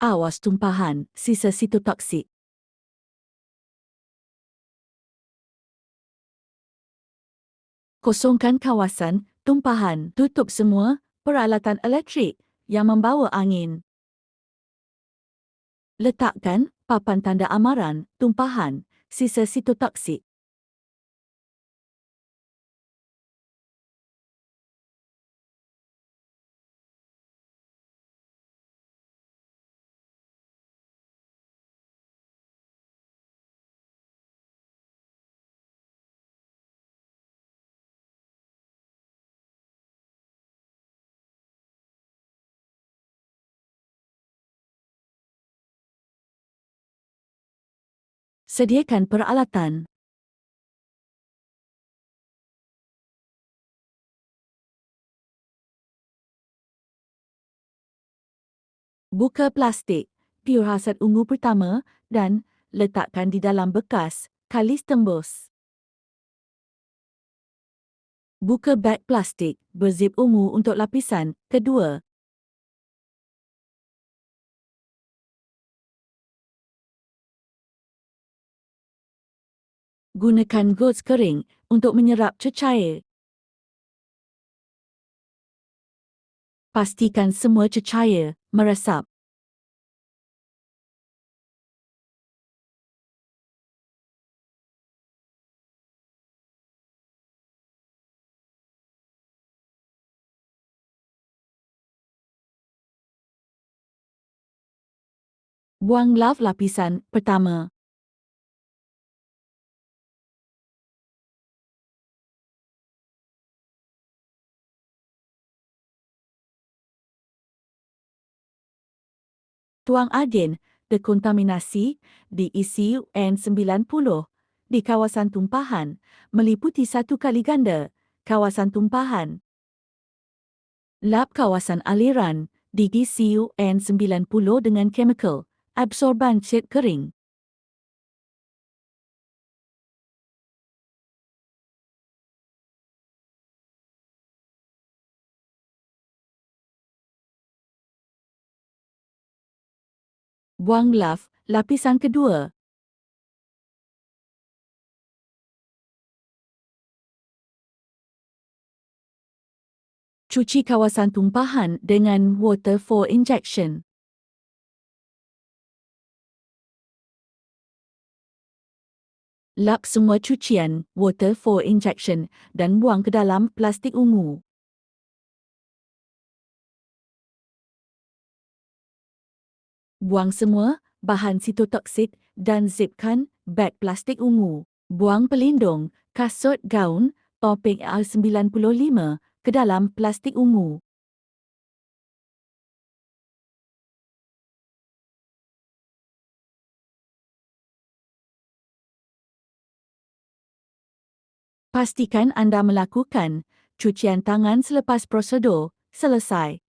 Awas tumpahan, sisa sitotoksik. Kosongkan kawasan, tumpahan, tutup semua peralatan elektrik yang membawa angin. Letakkan papan tanda amaran, tumpahan, sisa sitotoksik. Sediakan peralatan. Buka plastik, piur hasad ungu pertama dan letakkan di dalam bekas kalis tembus. Buka beg plastik berzip ungu untuk lapisan kedua. Gunakan gauze kering untuk menyerap cecair. Pastikan semua cecair meresap. Buang love lapisan pertama. Tuang adin dekontaminasi di ECU N90 di kawasan tumpahan meliputi satu kali ganda kawasan tumpahan. Lap kawasan aliran di ECU N90 dengan chemical absorban cat kering. Buang laf, lapisan kedua. Cuci kawasan tumpahan dengan water for injection. Lap semua cucian, water for injection dan buang ke dalam plastik ungu. Buang semua bahan sitotoksik dan zipkan beg plastik ungu. Buang pelindung, kasut gaun, topik R95 ke dalam plastik ungu. Pastikan anda melakukan cucian tangan selepas prosedur selesai.